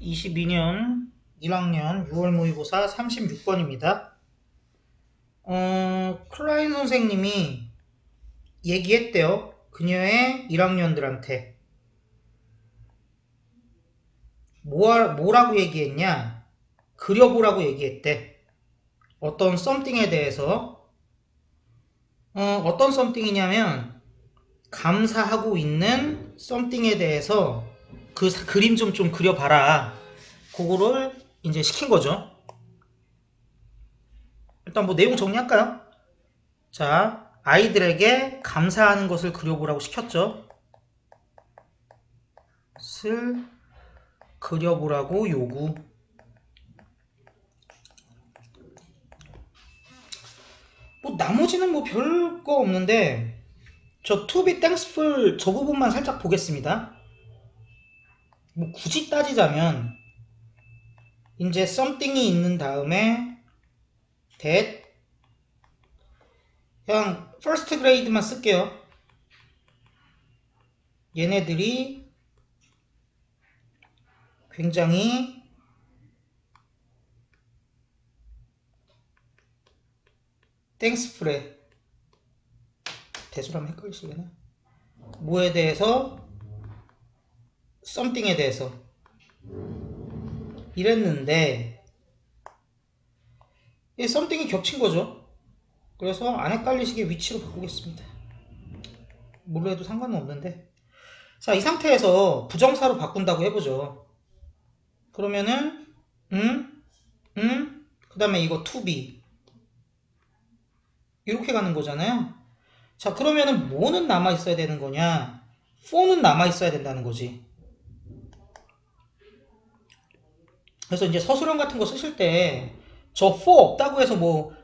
2022년 1학년 6월 모의고사 36번입니다. 어, 클라인 선생님이 얘기했대요. 그녀의 1학년들한테. 뭐, 뭐라고 얘기했냐? 그려보라고 얘기했대. 어떤 썸띵에 대해서. 어, 어떤 썸띵이냐면, 감사하고 있는 썸띵에 대해서 그 사- 그림 좀 좀 그려봐라. 그거를 이제 시킨 거죠. 일단 뭐 내용 정리할까요? 자, 아이들에게 감사하는 것을 그려보라고 시켰죠. 슬 그려보라고 요구. 뭐 나머지는 뭐 별거 없는데 저 to be thankful 저 부분만 살짝 보겠습니다. 뭐 굳이 따지자면 이제 something이 있는 다음에 that 그냥 first grade만 쓸게요. 얘네들이 굉장히 땡스풀에 대수라면 헷갈리시려나? 뭐에 대해서 썸띵에 대해서 이랬는데 이 썸띵이 겹친 거죠. 그래서 안 헷갈리시게 위치로 바꾸겠습니다. 뭘로 해도 상관은 없는데 자 이 상태에서 부정사로 바꾼다고 해보죠. 그러면은 음, 음, 그 다음에 이거 to be 이렇게 가는 거잖아요. 자 그러면은 뭐는 남아 있어야 되는 거냐? for는 남아 있어야 된다는 거지. 그래서 이제 서술형 같은 거 쓰실 때 저 for 없다고 해서 뭐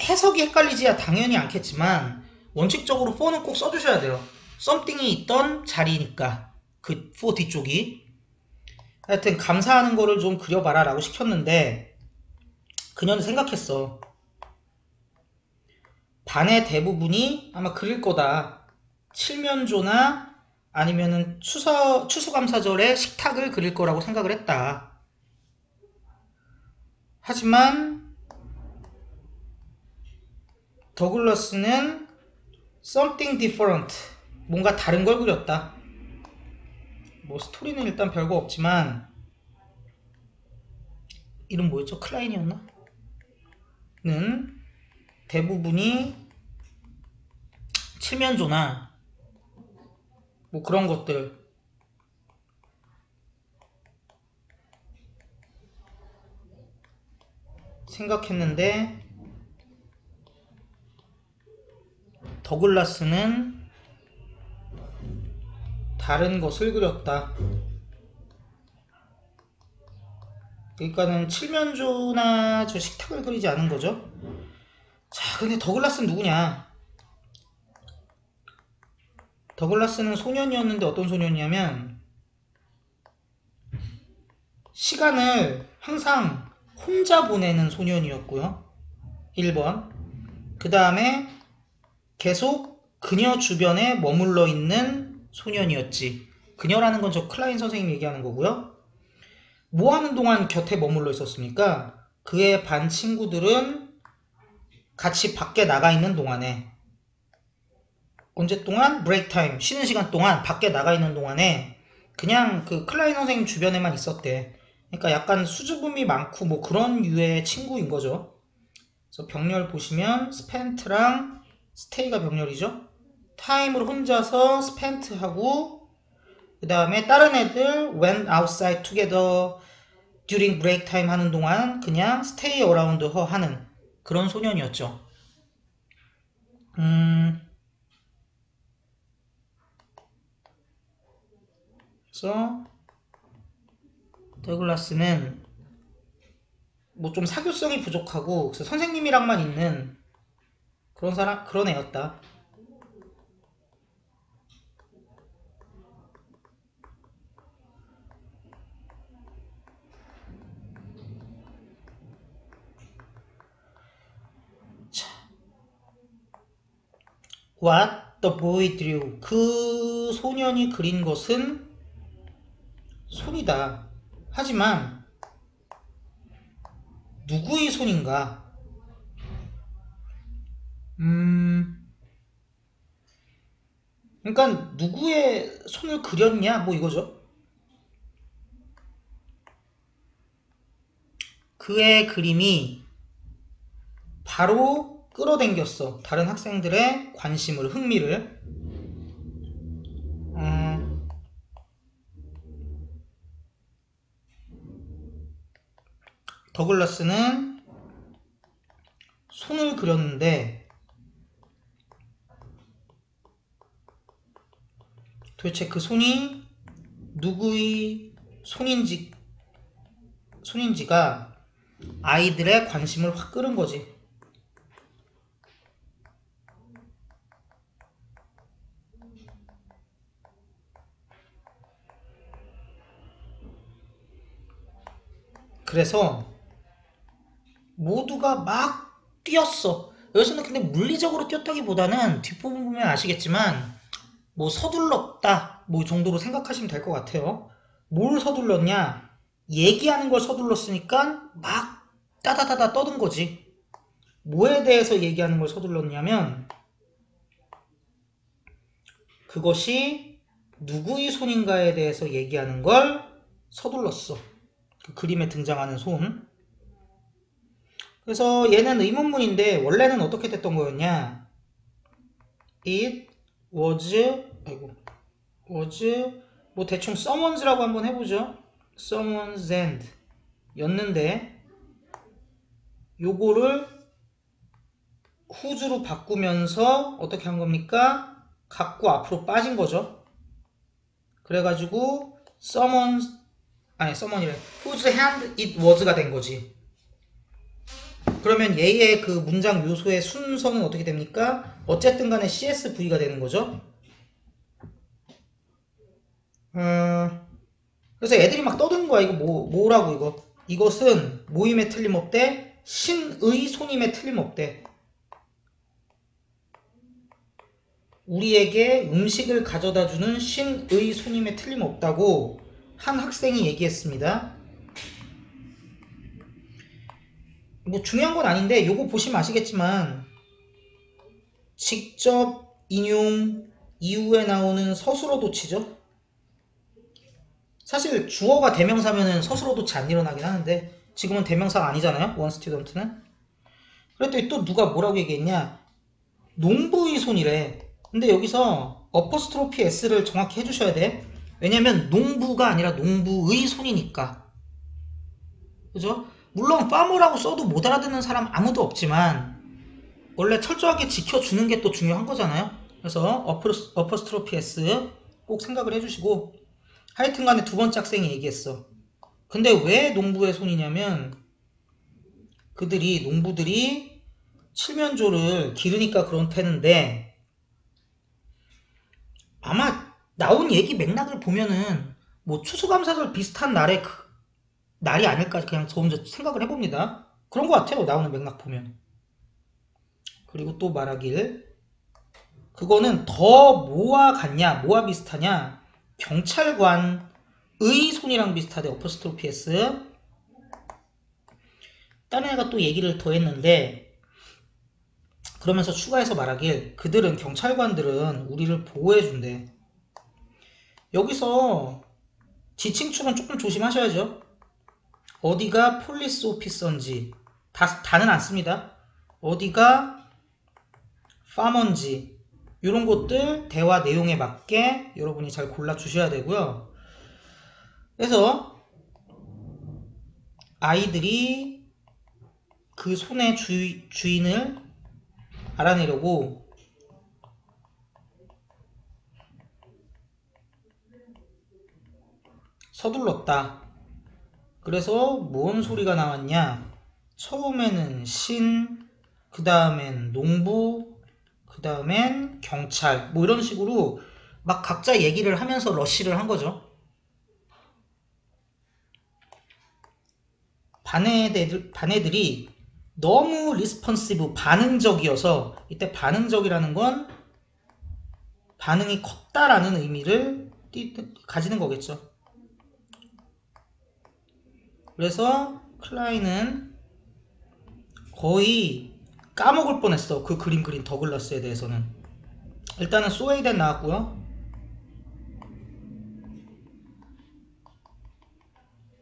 해석이 헷갈리지야 당연히 않겠지만 원칙적으로 for는 꼭 써주셔야 돼요. something이 있던 자리니까 그 for 뒤쪽이 하여튼 감사하는 거를 좀 그려봐라 라고 시켰는데 그녀는 생각했어. 반의 대부분이 아마 그릴 거다. 칠면조나 아니면은 추서, 추수감사절에 식탁을 그릴 거라고 생각을 했다. 하지만 더글러스는 something different 뭔가 다른 걸 그렸다. 뭐 스토리는 일단 별거 없지만 이름 뭐였죠? 클라인이었나? 는 대부분이 칠면조나 뭐 그런 것들 생각했는데 더글라스는 다른 것을 그렸다. 그러니까는 칠면조나 저 식탁을 그리지 않은 거죠. 자, 근데 더글라스는 누구냐? 더글라스는 소년이었는데 어떤 소년이냐면 시간을 항상 혼자 보내는 소년이었고요. 1번. 그 다음에 계속 그녀 주변에 머물러 있는 소년이었지. 그녀라는 건 저 클라인 선생님 얘기하는 거고요. 뭐 하는 동안 곁에 머물러 있었습니까? 그의 반 친구들은 같이 밖에 나가 있는 동안에 언제 동안? 브레이크 타임 쉬는 시간 동안 밖에 나가 있는 동안에 그냥 그 클라인 선생님 주변에만 있었대. 그러니까 약간 수줍음이 많고 뭐 그런 유의 친구인 거죠. 그래서 병렬 보시면 스펜트랑 스테이가 병렬이죠. 타임으로 혼자서 스펜트하고 그 다음에 다른 애들 went outside together during break time 하는 동안 그냥 stay around her 하는 그런 소년이었죠. 음, 그래서 더글라스는 뭐 좀 사교성이 부족하고 선생님이랑만 있는 그런 사람 그런 애였다. What the boy drew. 그 소년이 그린 것은 손이다. 하지만 누구의 손인가? 음, 그러니까 누구의 손을 그렸냐 뭐 이거죠. 그의 그림이 바로 끌어당겼어. 다른 학생들의 관심을, 흥미를. 음, 더글라스는 손을 그렸는데 도대체 그 손이 누구의 손인지 손인지가 아이들의 관심을 확 끌은 거지. 그래서 모두가 막 뛰었어. 여기서는 근데 물리적으로 뛰었다기보다는 뒷부분 보면 아시겠지만 뭐 서둘렀다 뭐 정도로 생각하시면 될 것 같아요. 뭘 서둘렀냐? 얘기하는 걸 서둘렀으니까 막 따다다다 떠든 거지. 뭐에 대해서 얘기하는 걸 서둘렀냐면 그것이 누구의 손인가에 대해서 얘기하는 걸 서둘렀어. 그 그림에 등장하는 손. 그래서 얘는 의문문인데 원래는 어떻게 됐던 거였냐? It was 아이고 was 뭐 대충 someone's라고 한번 해보죠. someone's hand 였는데 요거를 who's로 바꾸면서 어떻게 한 겁니까? 갖고 앞으로 빠진 거죠. 그래가지고 someone's 아니 someone이래 whose hand it was가 된 거지. 그러면 얘의 그 문장 요소의 순서는 어떻게 됩니까? 어쨌든 간에 CSV가 되는 거죠. 어, 그래서 애들이 막 떠드는 거야. 이거 뭐, 뭐라고 이거. 이것은 모임에 틀림없대. 신의 손임에 틀림없대. 우리에게 음식을 가져다 주는 신의 손임에 틀림없다고 한 학생이 얘기했습니다. 뭐 중요한 건 아닌데 요거 보시면 아시겠지만 직접 인용 이후에 나오는 서술어 도치죠. 사실 주어가 대명사면은 서술어 도치 안 일어나긴 하는데 지금은 대명사가 아니잖아요. 원 스튜던트는. 그랬더니 또 누가 뭐라고 얘기했냐? 농부의 손이래. 근데 여기서 어퍼스트로피 s를 정확히 해주셔야 돼. 왜냐면 농부가 아니라 농부의 손이니까. 그죠? 물론 파머라고 써도 못 알아듣는 사람 아무도 없지만 원래 철저하게 지켜주는 게 또 중요한 거잖아요. 그래서 어퍼스, 어퍼스트로피 S 꼭 생각을 해주시고 하여튼 간에 두 번째 학생이 얘기했어. 근데 왜 농부의 손이냐면 그들이 농부들이 칠면조를 기르니까 그렇다는데 아마 나온 얘기 맥락을 보면은 뭐 추수감사절 비슷한 날에 그 날이 아닐까 그냥 저 혼자 생각을 해봅니다. 그런 것 같아요. 나오는 맥락 보면. 그리고 또 말하길 그거는 더 뭐와 같냐 뭐와 비슷하냐 경찰관의 손이랑 비슷하대 어퍼스트로피 S 다른 애가 또 얘기를 더 했는데 그러면서 추가해서 말하길 그들은 경찰관들은 우리를 보호해준대 여기서 지칭축은 조금 조심하셔야죠 어디가 폴리스 오피서인지 다, 다는 안 씁니다 어디가 파머인지 이런 것들 대화 내용에 맞게 여러분이 잘 골라 주셔야 되고요. 그래서 아이들이 그 손의 주, 주인을 알아내려고 서둘렀다. 그래서 뭔 소리가 나왔냐? 처음에는 신, 그 다음엔 농부, 그 다음엔 경찰, 뭐 이런 식으로 막 각자 얘기를 하면서 러쉬를 한 거죠. 반 애들, 반 애들이 너무 리스폰시브, 반응적이어서 이때 반응적이라는 건 반응이 컸다라는 의미를 띠- 가지는 거겠죠. 그래서 클라인은 거의 까먹을 뻔했어. 그 그림 그린 더글라스에 대해서는. 일단은 소웨이덴 나왔고요.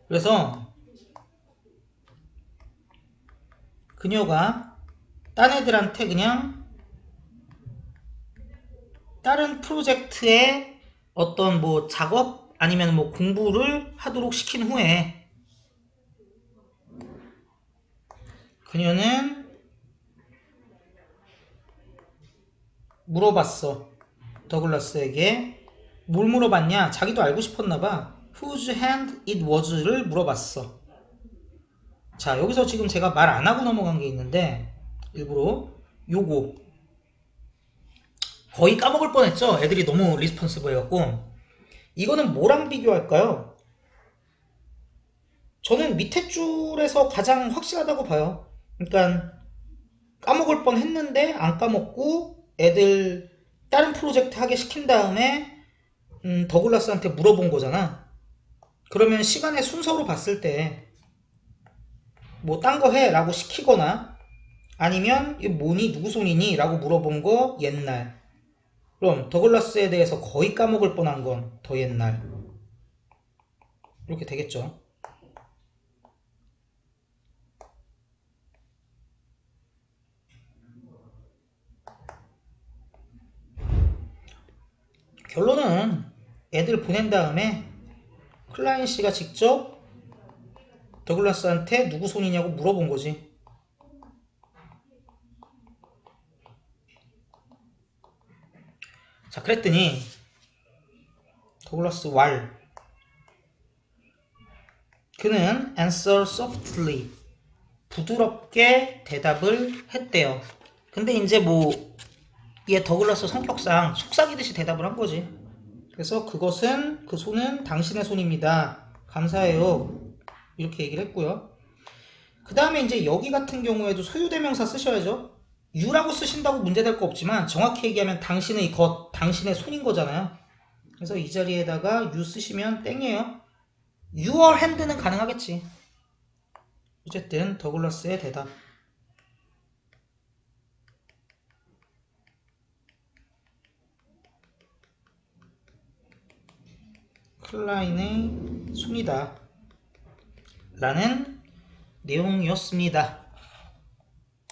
그래서 그녀가 딴 애들한테 그냥 다른 프로젝트의 어떤 뭐 작업 아니면 뭐 공부를 하도록 시킨 후에 그녀는 물어봤어. 더글라스에게 뭘 물어봤냐? 자기도 알고 싶었나 봐. Whose hand it was를 물어봤어. 자, 여기서 지금 제가 말 안 하고 넘어간 게 있는데 일부러 요거 거의 까먹을 뻔했죠. 애들이 너무 리스폰스브 해갖고 이거는 뭐랑 비교할까요? 저는 밑에 줄에서 가장 확실하다고 봐요. 그러니까 까먹을 뻔 했는데 안 까먹고 애들 다른 프로젝트 하게 시킨 다음에 음, 더글라스한테 물어본 거잖아. 그러면 시간의 순서로 봤을 때 뭐 딴 거 해 라고 시키거나 아니면 이 뭐니 누구 손이니 라고 물어본 거 옛날. 그럼 더글라스에 대해서 거의 까먹을 뻔한 건 더 옛날. 이렇게 되겠죠 결론은 애들 보낸 다음에 클라인 씨가 직접 더글라스한테 누구 손이냐고 물어본 거지. 자, 그랬더니 더글라스 왈 그는 answer softly 부드럽게 대답을 했대요. 근데 이제 뭐 얘 더글라스 성격상 속삭이듯이 대답을 한 거지. 그래서 그것은 그 손은 당신의 손입니다. 감사해요. 이렇게 얘기를 했고요. 그 다음에 이제 여기 같은 경우에도 소유대명사 쓰셔야죠. 유라고 쓰신다고 문제될 거 없지만 정확히 얘기하면 당신의 것, 당신의 손인 거잖아요. 그래서 이 자리에다가 유 쓰시면 땡이에요. your hand는 가능하겠지. 어쨌든 더글라스의 대답. 클라인의 손이다. 라는 내용이었습니다.